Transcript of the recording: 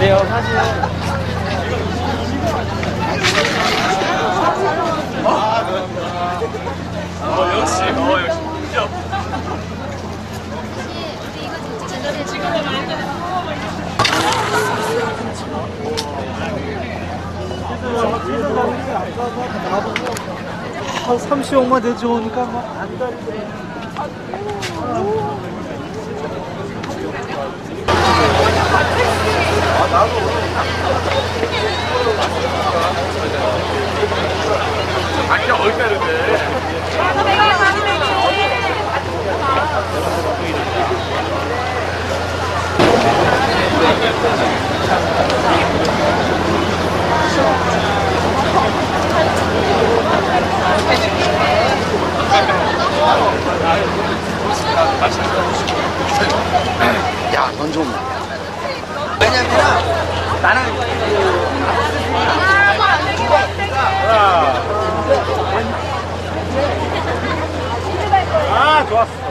네요, 사실. 어, 역시, 어, 역시. 한 30억만 더 좋으니까 막안 돼. 아, 어디 가는데? 야, 넌 좀. 왜냐면 나는 아, 좋았어.